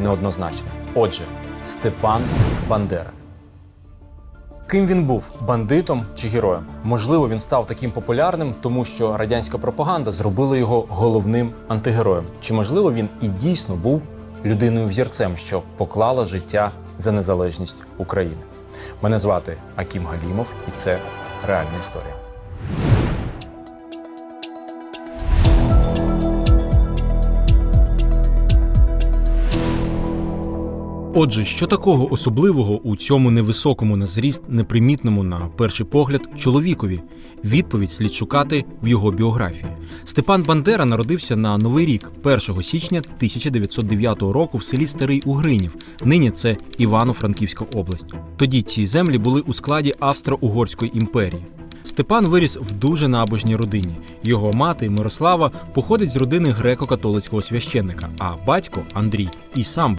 неоднозначне. Отже, Степан Бандера. Ким він був бандитом чи героєм? Можливо, він став таким популярним, тому що радянська пропаганда зробила його головним антигероєм. Чи можливо він і дійсно був людиною взірцем, що поклала життя за незалежність України? Мене звати Акім Галімов, і це реальна історія. Отже, що такого особливого у цьому невисокому на зріст, непримітному на перший погляд чоловікові? Відповідь слід шукати в його біографії. Степан Бандера народився на Новий рік 1 січня 1909 року в селі Старий Угринів. Нині це Івано-Франківська область. Тоді ці землі були у складі Австро-Угорської імперії. Степан виріс в дуже набожній родині. Його мати Мирослава походить з родини греко-католицького священника, а батько Андрій і сам